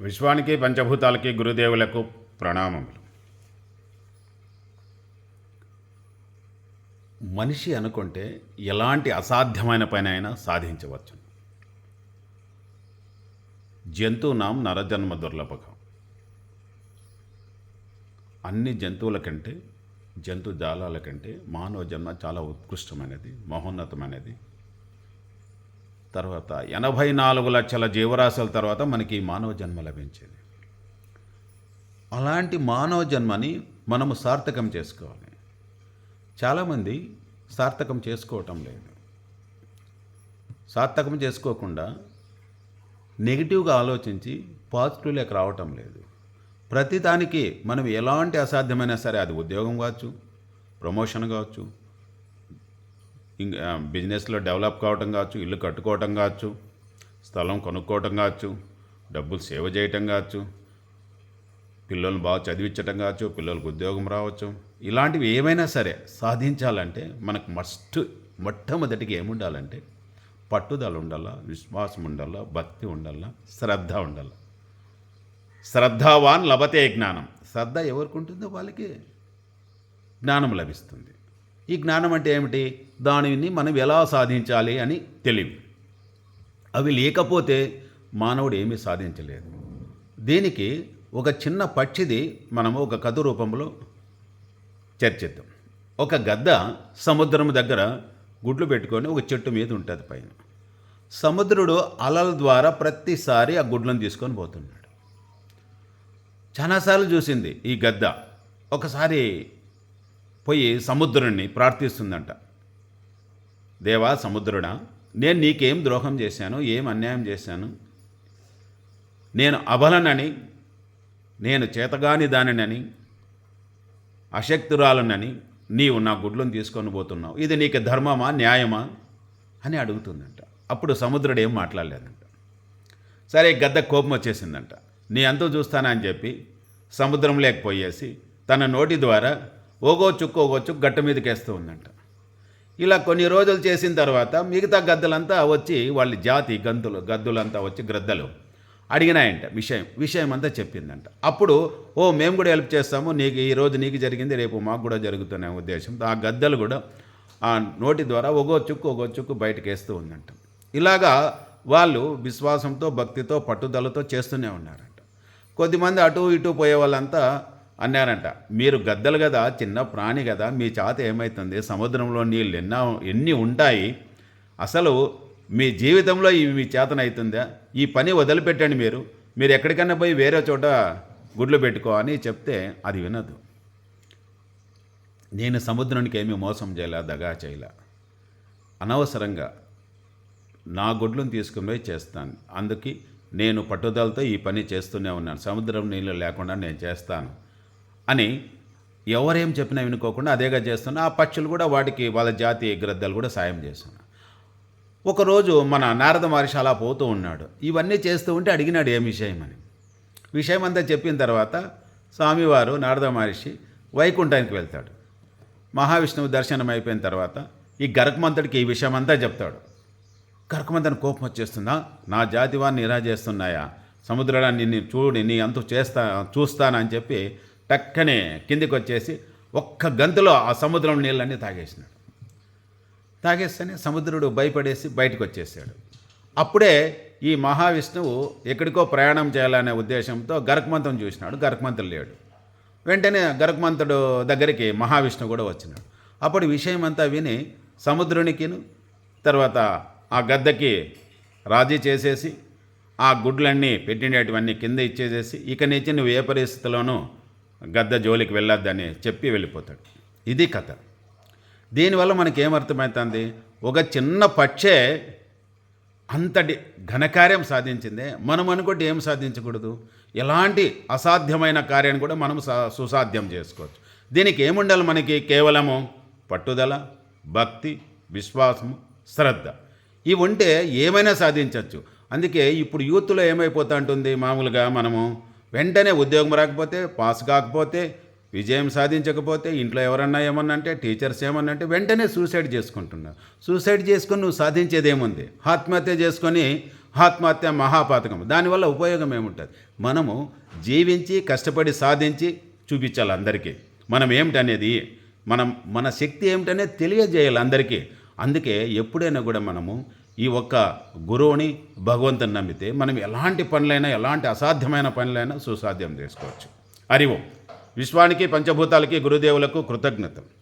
విశ్వానికి పంచభూతాలకి గురుదేవులకు ప్రణామములు. మనిషి అనుకుంటే ఎలాంటి అసాధ్యమైన పని అయినా సాధించవచ్చు జంతువునాం నరజన్మ దుర్లభకం. అన్ని జంతువుల కంటే జంతు జాలాల కంటే మానవ జన్మ చాలా ఉత్కృష్టమైనది మహోన్నతమైనది. తర్వాత ఎనభై నాలుగు లక్షల జీవరాశుల తర్వాత మనకి ఈ మానవ జన్మ లభించింది. అలాంటి మానవ జన్మని మనము సార్థకం చేసుకోవాలి. చాలామంది సార్థకం చేసుకోవటం లేదు. సార్థకం చేసుకోకుండా నెగిటివ్గా ఆలోచించి పాజిటివ్లోకి రావటం లేదు. ప్రతిదానికి మనం ఎలాంటి అసాధ్యమైనా సరే అది ఉద్యోగం కావచ్చు ప్రమోషన్ కావచ్చు ఇంకా బిజినెస్లో డెవలప్ కావటం కావచ్చు ఇల్లు కట్టుకోవటం కావచ్చు స్థలం కొనుక్కోవటం కావచ్చు డబ్బులు సేవ్ చేయటం కావచ్చు పిల్లల్ని బాగా చదివించటం కావచ్చు పిల్లలకు ఉద్యోగం రావచ్చు. ఇలాంటివి ఏమైనా సరే సాధించాలంటే మనకు మస్ట్ మొట్టమొదటికి ఏముండాలంటే పట్టుదల ఉండాలా విశ్వాసం ఉండాలా భక్తి ఉండాలా శ్రద్ధ ఉండాలా. శ్రద్ధావాన్ లభతే జ్ఞానం. శ్రద్ధ ఎవరికి ఉంటుందో వాళ్ళకి జ్ఞానం లభిస్తుంది. ఈ జ్ఞానం అంటే ఏమిటి? దానిని మనం ఎలా సాధించాలి అని తెలివి. అవి లేకపోతే మానవుడు ఏమీ సాధించలేదు. దీనికి ఒక చిన్న పక్షిది మనము ఒక కథ రూపంలో చర్చిద్దాం. ఒక గద్ద సముద్రం దగ్గర గుడ్లు పెట్టుకొని ఒక చెట్టు మీద ఉంటుంది పైన. సముద్రుడు అలల ద్వారా ప్రతిసారి ఆ గుడ్లను తీసుకొని పోతున్నాడు. చాలాసార్లు చూసింది ఈ గద్ద. ఒకసారి పోయి సముద్రుణ్ణి ప్రార్థిస్తుందంట. దేవా సముద్రుడా నేను నీకేం ద్రోహం చేశాను? ఏం అన్యాయం చేశాను? నేను అబలనని నేను చేతగాని దానినని అశక్తురాలనని నీవు నా గుడ్లను తీసుకొని పోతున్నావు. ఇది నీకు ధర్మమా న్యాయమా అని అడుగుతుందంట. అప్పుడు సముద్రుడు ఏం మాట్లాడలేదంట. సరే గద్ద కోపం వచ్చేసిందంట. నీ అంతా చూస్తానని చెప్పి సముద్రం లేకపోయేసి తన నోటి ద్వారా ఓగో చుక్కు ఓగో చుక్కు గట్ట మీదకి వేస్తూ ఉందంట. ఇలా కొన్ని రోజులు చేసిన తర్వాత మిగతా గద్దలంతా వచ్చి వాళ్ళ జాతి గంతులు గద్దులంతా వచ్చి గ్రద్దలు అడిగినాయంట విషయం. విషయం అంతా చెప్పిందంట. అప్పుడు ఓ మేము కూడా హెల్ప్ చేస్తాము. నీకు ఈ రోజు నీకు జరిగింది రేపు మాకు కూడా జరుగుతున్న ఉద్దేశంతో ఆ గద్దలు కూడా ఆ నోటి ద్వారా ఒగో చుక్కు ఒగో చుక్కు బయటకు వేస్తూ ఉందంట. ఇలాగా వాళ్ళు విశ్వాసంతో భక్తితో పట్టుదలతో చేస్తూనే ఉన్నారంట. కొద్దిమంది అటు ఇటు పోయే వాళ్ళంతా అన్నారంట. మీరు గద్దలు కదా చిన్న ప్రాణి కదా మీ చేత ఏమవుతుంది సముద్రంలో నీళ్ళు ఎన్నో ఎన్ని ఉంటాయి? అసలు మీ జీవితంలో ఇవి మీ చేతనవుతుందా ఈ పని వదిలిపెట్టండి మీరు. మీరు ఎక్కడికైనా పోయి వేరే చోట గుడ్లు పెట్టుకో అని చెప్తే అది వినదు. నేను సముద్రానికి ఏమీ మోసం చేయలే దగా చేయలే. అనవసరంగా నా గుడ్లను తీసుకుని పోయి చేస్తాను. అందుకే నేను పట్టుదలతో ఈ పని చేస్తూనే ఉన్నాను. సముద్రం నీళ్ళు లేకుండా నేను చేస్తాను. అని ఎవరేం చెప్పినా వినుకోకుండా అదేగా చేస్తున్నా. ఆ పక్షులు కూడా వాటికి వాళ్ళ జాతి గ్రద్దలు కూడా సాయం చేస్తున్నా. ఒకరోజు మన నారద మహర్షి అలా పోతూ ఉన్నాడు. ఇవన్నీ చేస్తూ ఉంటే అడిగినాడు ఏం విషయం అని. విషయం అంతా చెప్పిన తర్వాత స్వామివారు నారద మహర్షి వైకుంఠానికి వెళ్తాడు. మహావిష్ణువు దర్శనం అయిపోయిన తర్వాత ఈ గరకమంతుడికి ఈ విషయం అంతా చెప్తాడు. గరకమంతుని కోపం వచ్చేస్తుందా? నా జాతి వారిని ఇలా చేస్తున్నాయా? సముద్రాన్ని నిన్ను చూడి నీ అంతు చేస్తా చూస్తానని చెప్పి టక్కనే కిందికి వచ్చేసి ఒక్క గంతులో ఆ సముద్రం నీళ్ళన్నీ తాగేసినాడు. తాగేస్తేనే సముద్రుడు భయపడేసి బయటకు వచ్చేసాడు అప్పుడే ఈ మహావిష్ణువు ఎక్కడికో ప్రయాణం చేయాలనే ఉద్దేశంతో గరకమంతం చూసినాడు. గరకమంతుడు లేడు. వెంటనే గరకమంతుడు దగ్గరికి మహావిష్ణువు కూడా వచ్చినాడు. అప్పుడు విషయం అంతా విని సముద్రునికిను తర్వాత ఆ గద్దకి రాజీ చేసేసి ఆ గుడ్లన్నీ పెట్టినటువన్నీ కింద ఇచ్చేసేసి ఇక నుంచి నువ్వు ఏ పరిస్థితిలోనూ గద్ద జోలికి వెళ్ళొద్దని చెప్పి వెళ్ళిపోతాడు. ఇది కథ. దీనివల్ల మనకి ఏమర్థమవుతుంది ఒక చిన్న పక్షే అంతటి ఘనకార్యం సాధించిందే. మనం అనుకోటి ఏం సాధించకూడదు? ఎలాంటి అసాధ్యమైన కార్యాన్ని కూడా మనం సా- సుసాధ్యం చేసుకోవచ్చు. దీనికి ఏముండాలి మనకి? కేవలము పట్టుదల భక్తి విశ్వాసము శ్రద్ధ. ఇవి ఉంటే ఏమైనా సాధించవచ్చు అందుకే ఇప్పుడు యూత్లో ఏమైపోతా ఉంటుంది మామూలుగా మనము వెంటనే ఉద్యోగం రాకపోతే పాస్ కాకపోతే విజయం సాధించకపోతే ఇంట్లో ఎవరన్నా ఏమన్నా అంటే టీచర్స్ ఏమన్నంటే వెంటనే సూసైడ్ చేసుకుంటున్నారు. సూసైడ్ చేసుకొని నువ్వు సాధించేది ఏముంది ఆత్మహత్య చేసుకొని ఆత్మహత్య మహాపాతకం. దానివల్ల ఉపయోగం ఏముంటుంది? మనము జీవించి కష్టపడి సాధించి చూపించాలి అందరికీ. మనం ఏమిటనేది మనం మన శక్తి ఏమిటనేది తెలియజేయాలి అందరికీ. అందుకే ఎప్పుడైనా కూడా మనము ఈ ఒక్క గురువుని భగవంతుని నమ్మితే మనం ఎలాంటి పనులైనా ఎలాంటి అసాధ్యమైన పనులైనా సుసాధ్యం చేసుకోవచ్చు. హరి ఓం. విశ్వానికి పంచభూతాలకి గురుదేవులకు కృతజ్ఞతలు.